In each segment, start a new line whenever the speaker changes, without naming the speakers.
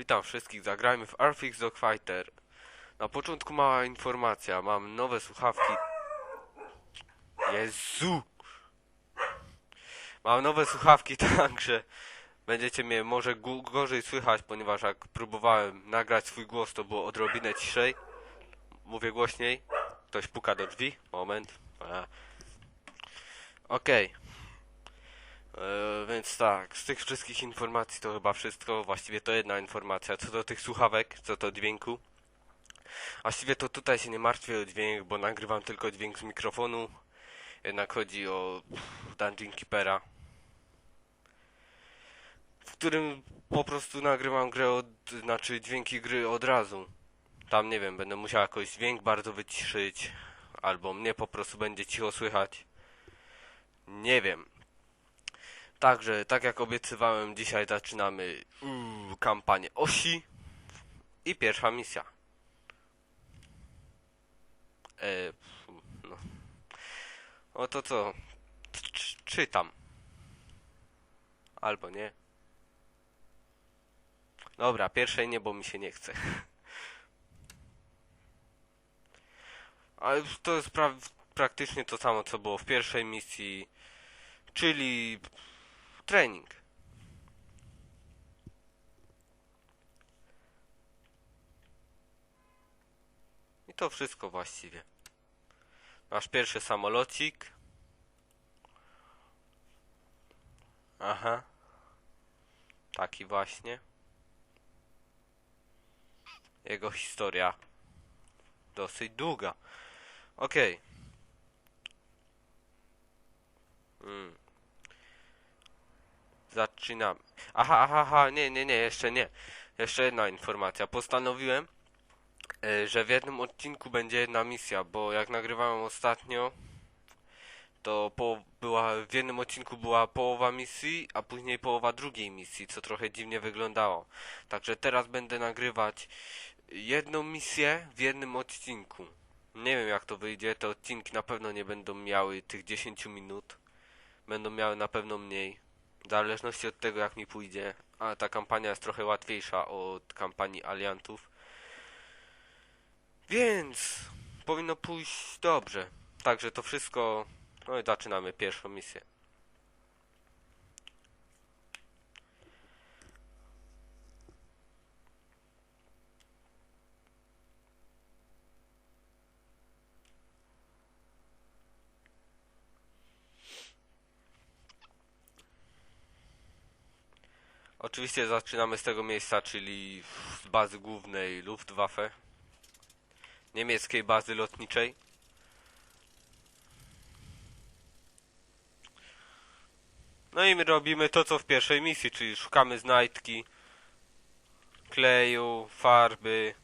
Witam wszystkich, zagrajmy w Arfix Dog Fighter. Na początku mała informacja, mam nowe słuchawki. Jezu! Mam nowe słuchawki, także będziecie mnie może gorzej słychać, ponieważ jak próbowałem nagrać swój głos, to było odrobinę ciszej. Mówię głośniej. Ktoś puka do drzwi. Moment. Okej. E, więc tak, z tych wszystkich informacji to chyba wszystko. Właściwie to jedna informacja. Co do tych słuchawek, co do dźwięku. Właściwie to tutaj się nie martwię o dźwięk, bo nagrywam tylko dźwięk z mikrofonu. Jednak chodzi o Dungeon Keepera, w którym po prostu nagrywam grę od, znaczy dźwięki gry od razu. Tam nie wiem, będę musiał jakoś dźwięk bardzo wyciszyć, albo mnie po prostu będzie cicho słychać. Nie wiem. Także, tak jak obiecywałem, dzisiaj zaczynamy kampanię Osi i pierwsza misja. E, no. O to co? Czy- Czytam. Albo nie. Dobra, pierwszej nie, bo mi się nie chce. Ale to jest pra praktycznie to samo, co było w pierwszej misji, czyli trening. I to wszystko właściwie. Nasz pierwszy samolocik. Aha. Taki właśnie. Jego historia dosyć długa. Okej. Mm. Zaczynamy. Aha, aha, aha, nie, nie, nie, jeszcze nie. Jeszcze jedna informacja. Postanowiłem, e, że w jednym odcinku będzie jedna misja, bo jak nagrywałem ostatnio, to po, była, w jednym odcinku była połowa misji, a później połowa drugiej misji, co trochę dziwnie wyglądało. Także teraz będę nagrywać jedną misję w jednym odcinku. Nie wiem jak to wyjdzie, te odcinki na pewno nie będą miały tych 10 minut. Będą miały na pewno mniej. W zależności od tego jak mi pójdzie. A ta kampania jest trochę łatwiejsza od kampanii aliantów. Więc powinno pójść dobrze. Także to wszystko. No i zaczynamy pierwszą misję. Oczywiście zaczynamy z tego miejsca, czyli z bazy głównej Luftwaffe. Niemieckiej bazy lotniczej. No i my robimy to co w pierwszej misji, czyli szukamy znajdki, kleju, farby.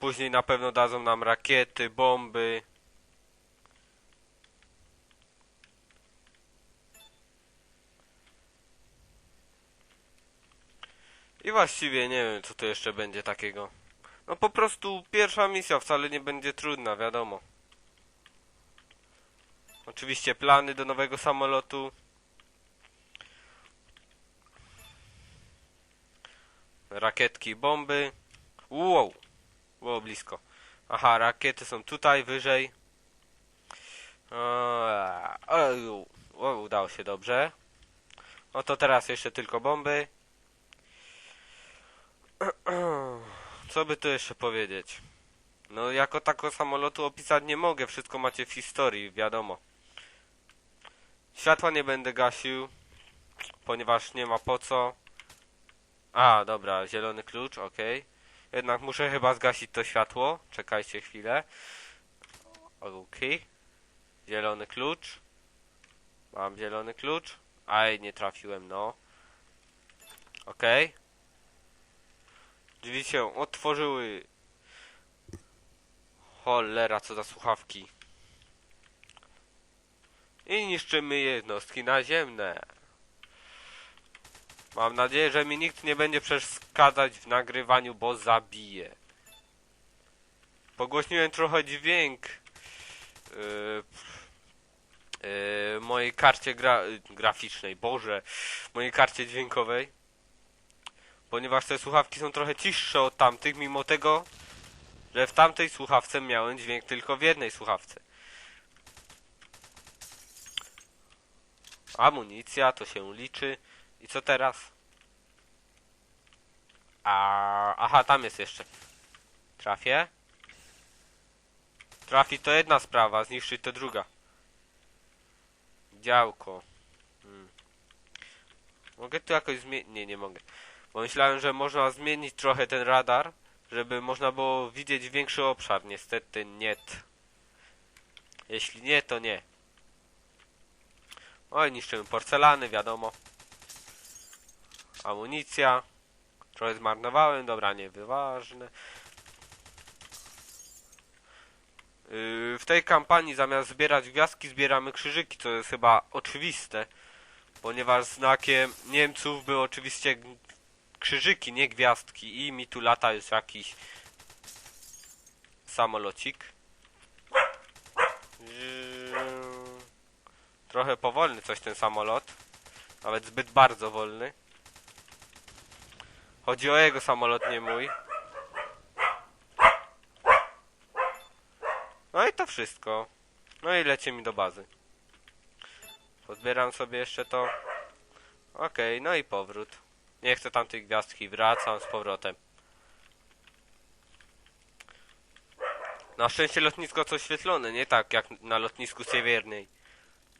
Później na pewno dadzą nam rakiety, bomby. I właściwie nie wiem co tu jeszcze będzie takiego. No po prostu pierwsza misja wcale nie będzie trudna, wiadomo. Oczywiście plany do nowego samolotu. Rakietki, bomby. Wow! Było blisko. Aha, rakiety są tutaj, wyżej. Eee, udało się dobrze. No to teraz jeszcze tylko bomby. Co by tu jeszcze powiedzieć? No, jako tako samolotu opisać nie mogę, wszystko macie w historii, wiadomo. Światła nie będę gasił, ponieważ nie ma po co. A, dobra, zielony klucz, ok. Jednak muszę chyba zgasić to światło. Czekajcie chwilę. Ok. Zielony klucz. Mam zielony klucz. Aj, nie trafiłem, no. Okej. Drzwi się otworzyły. Cholera, co za słuchawki. I niszczymy jednostki naziemne. Mam nadzieję, że mi nikt nie będzie przeszkadzać w nagrywaniu, bo zabiję. Pogłośniłem trochę dźwięk yy, yy, mojej karcie gra graficznej, Boże, mojej karcie dźwiękowej. Ponieważ te słuchawki są trochę ciszsze od tamtych, mimo tego, że w tamtej słuchawce miałem dźwięk tylko w jednej słuchawce. Amunicja, to się liczy. I co teraz? A, aha, tam jest jeszcze. Trafię? Trafi to jedna sprawa, zniszczyć to druga. Działko. Hmm. Mogę tu jakoś zmienić? Nie, nie mogę. Myślałem, że można zmienić trochę ten radar, żeby można było widzieć większy obszar. Niestety nie. Jeśli nie, to nie. Oj, niszczymy porcelany, wiadomo. Amunicja. Trochę zmarnowałem, dobra, nieważne. Yy, w tej kampanii zamiast zbierać gwiazdki zbieramy krzyżyki, co jest chyba oczywiste. Ponieważ znakiem Niemców były oczywiście krzyżyki, nie gwiazdki. I mi tu lata jest jakiś samolocik. Trochę powolny coś ten samolot. Nawet zbyt bardzo wolny. Chodzi o jego samolot, nie mój. No i to wszystko. No i lecie mi do bazy. Pozbieram sobie jeszcze to. Okej, no i powrót. Nie chcę tamtej gwiazdki, wracam z powrotem. Na szczęście lotnisko co oświetlone, nie tak jak na lotnisku Siewiernej.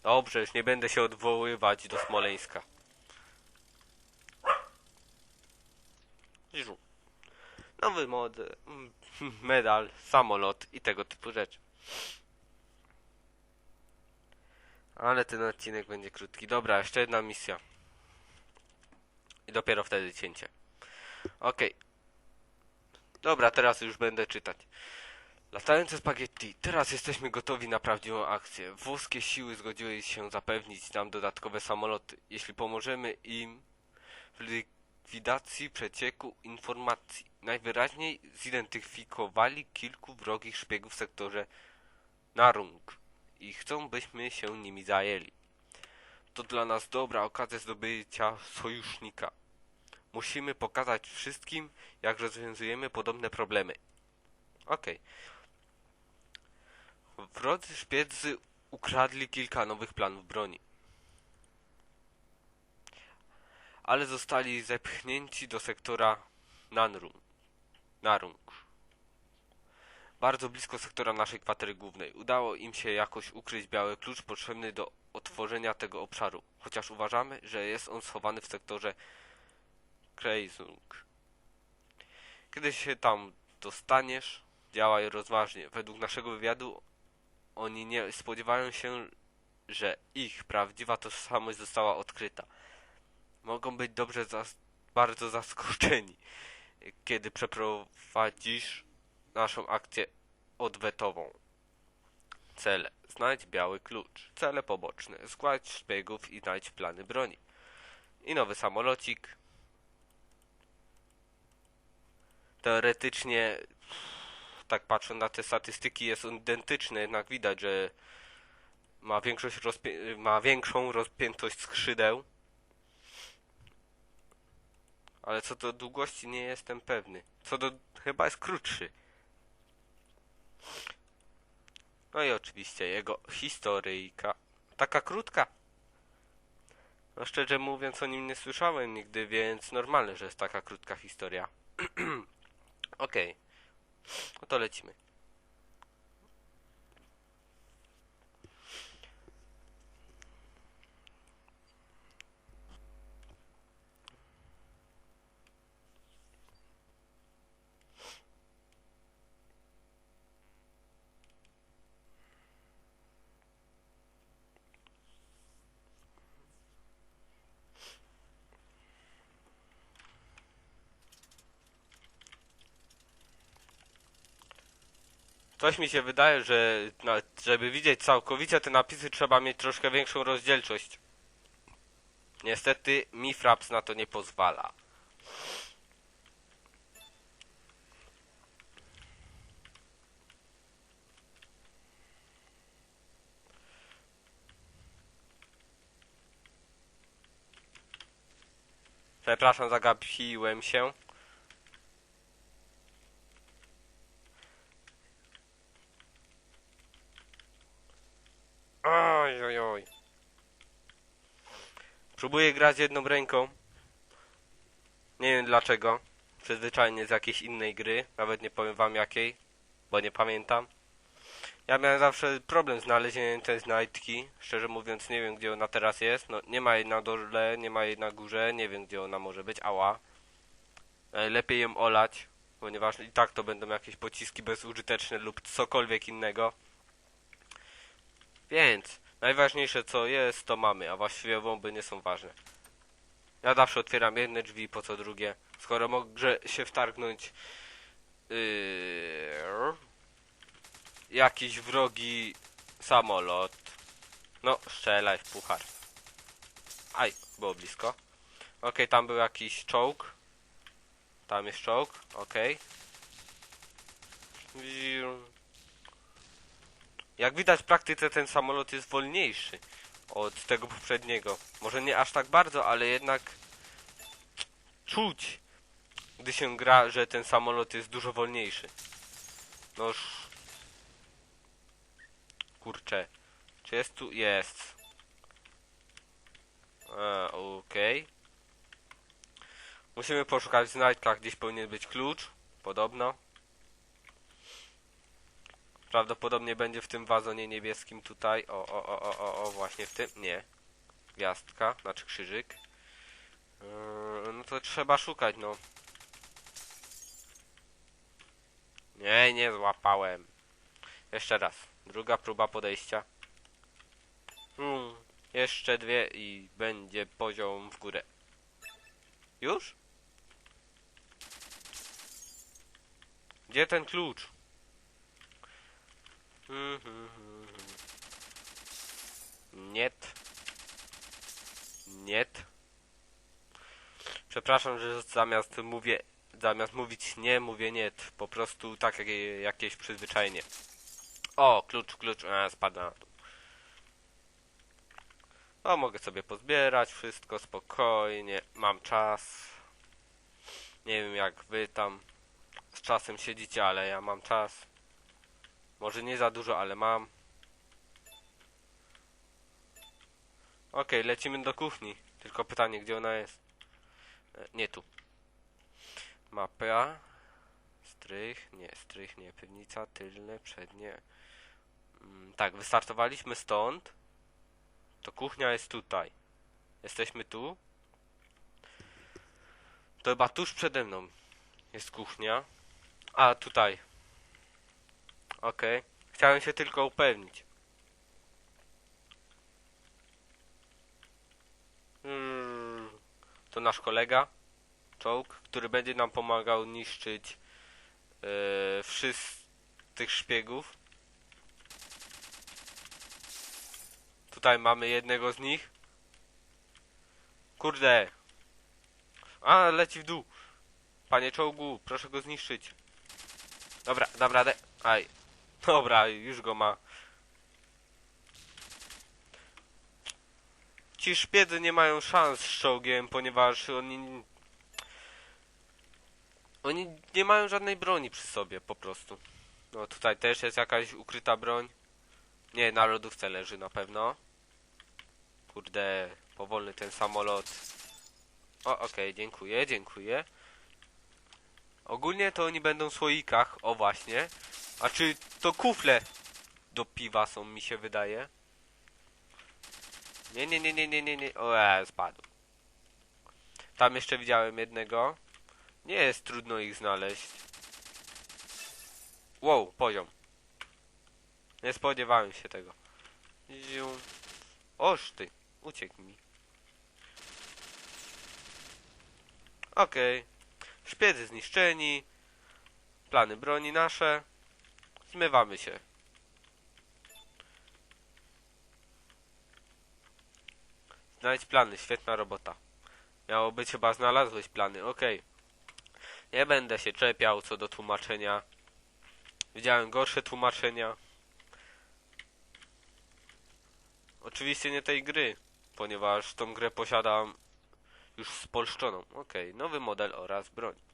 Dobrze, już nie będę się odwoływać do Smoleńska. Nowy mod, mm, medal, samolot i tego typu rzeczy. Ale ten odcinek będzie krótki. Dobra, jeszcze jedna misja. I dopiero wtedy cięcie. Okej. Dobra, teraz już będę czytać. Latające spaghetti. Teraz jesteśmy gotowi na prawdziwą akcję. Włoskie siły zgodziły się zapewnić nam dodatkowe samoloty, jeśli pomożemy im w likwidacji przecieku informacji. Najwyraźniej zidentyfikowali kilku wrogich szpiegów w sektorze Narung i chcą, byśmy się nimi zajęli. To dla nas dobra okazja zdobycia sojusznika. Musimy pokazać wszystkim, jak rozwiązujemy podobne problemy. Okej. Wrodzy szpiedzy ukradli kilka nowych planów broni. Ale zostali zepchnięci do sektora Nanrung. Narung. Bardzo blisko sektora naszej kwatery głównej. Udało im się jakoś ukryć biały klucz potrzebny do otworzenia tego obszaru, chociaż uważamy, że jest on schowany w sektorze Kreisung. Kiedy się tam dostaniesz, działaj rozważnie. Według naszego wywiadu oni nie spodziewają się, że ich prawdziwa tożsamość została odkryta. Mogą być dobrze zas bardzo zaskoczeni, kiedy przeprowadzisz naszą akcję odwetową. Cele. Znajdź biały klucz. Cele poboczne. Zgładź szpiegów i znajdź plany broni. I nowy samolocik. Teoretycznie, tak patrząc na te statystyki, jest on identyczny, jednak widać, że ma, większość ma większą rozpiętość skrzydeł. Ale co do długości nie jestem pewny. Co do... chyba jest krótszy. No i oczywiście jego historyjka. Taka krótka. No szczerze mówiąc o nim nie słyszałem nigdy, więc normalne, że jest taka krótka historia. Okej. No to lecimy. Coś mi się wydaje, że na, żeby widzieć całkowicie te napisy trzeba mieć troszkę większą rozdzielczość. Niestety mi Fraps na to nie pozwala. Przepraszam, zagapiłem się. Oj, oj, oj. Próbuję grać jedną ręką. Nie wiem dlaczego. Przyzwyczajnie z jakiejś innej gry. Nawet nie powiem wam jakiej, bo nie pamiętam. Ja miałem zawsze problem z znalezieniem tej znajdki. Szczerze mówiąc nie wiem gdzie ona teraz jest. No nie ma jej na dole, nie ma jej na górze. Nie wiem gdzie ona może być. Ała. E, Lepiej ją olać. Ponieważ i tak to będą jakieś pociski bezużyteczne lub cokolwiek innego. Więc najważniejsze co jest to mamy, a właściwie bomby nie są ważne. Ja zawsze otwieram jedne drzwi, po co drugie. Skoro mogę się wtargnąć yy, jakiś wrogi samolot. No, strzelaj w puchar. Aj, było blisko. Okej, tam był jakiś czołg. Tam jest czołg, okej. Wiu. Jak widać w praktyce ten samolot jest wolniejszy od tego poprzedniego. Może nie aż tak bardzo, ale jednak czuć, gdy się gra, że ten samolot jest dużo wolniejszy. Noż... Kurczę. Czy jest tu? Jest. A, okej. Musimy poszukać w znajdkach, gdzieś powinien być klucz. Podobno. Prawdopodobnie będzie w tym wazonie niebieskim tutaj. O, o, o, o, o, o właśnie w tym. Nie. Gwiazdka, znaczy krzyżyk. Yy, no to trzeba szukać, no. Nie, nie złapałem. Jeszcze raz. Druga próba podejścia. Hmm, jeszcze dwie i będzie poziom w górę. Już? Gdzie ten klucz? Niet. Niet. Przepraszam, że zamiast mówię, zamiast mówić nie, mówię nie. Po prostu tak jak, jakieś przyzwyczajenie. O, klucz, klucz, a, spada. O, mogę sobie pozbierać wszystko spokojnie. Mam czas. Nie wiem jak wy tam z czasem siedzicie, ale ja mam czas. Może nie za dużo, ale mam. Okej, lecimy do kuchni. Tylko pytanie, gdzie ona jest? E, Nie tu. Mapa. Strych, nie, strych, nie, piwnica, tylne, przednie. Mm, tak, wystartowaliśmy stąd. To kuchnia jest tutaj. Jesteśmy tu. To chyba tuż przede mną jest kuchnia. A, tutaj. Okej. Chciałem się tylko upewnić. Mm, To nasz kolega, czołg, który będzie nam pomagał niszczyć e, wszystkich szpiegów. Tutaj mamy jednego z nich. Kurde. A, leci w dół. Panie czołgu, proszę go zniszczyć. Dobra, dam radę. Aj. Dobra, już go ma. Ci szpiedzy nie mają szans z czołgiem, ponieważ oni... Oni nie mają żadnej broni przy sobie, po prostu. No tutaj też jest jakaś ukryta broń. Nie, na lodówce leży na pewno. Kurde, powolny ten samolot. O, okej, dziękuję, dziękuję. Ogólnie to oni będą w słoikach, o właśnie. A czy to kufle do piwa są, mi się wydaje? Nie, nie, nie, nie, nie, nie, nie. O, e, spadł. Tam jeszcze widziałem jednego. Nie jest trudno ich znaleźć. Wow, poziom. Nie spodziewałem się tego. Ziu. Oż ty, uciekł mi. Okej. Szpiedzy zniszczeni. Plany broni nasze. Zmywamy się. Znajdź plany, świetna robota. Miało być chyba znalazłeś plany, okej. Nie będę się czepiał co do tłumaczenia. Widziałem gorsze tłumaczenia. Oczywiście nie tej gry, ponieważ tą grę posiadam Już spolszczoną. Okej, nowy model oraz broń.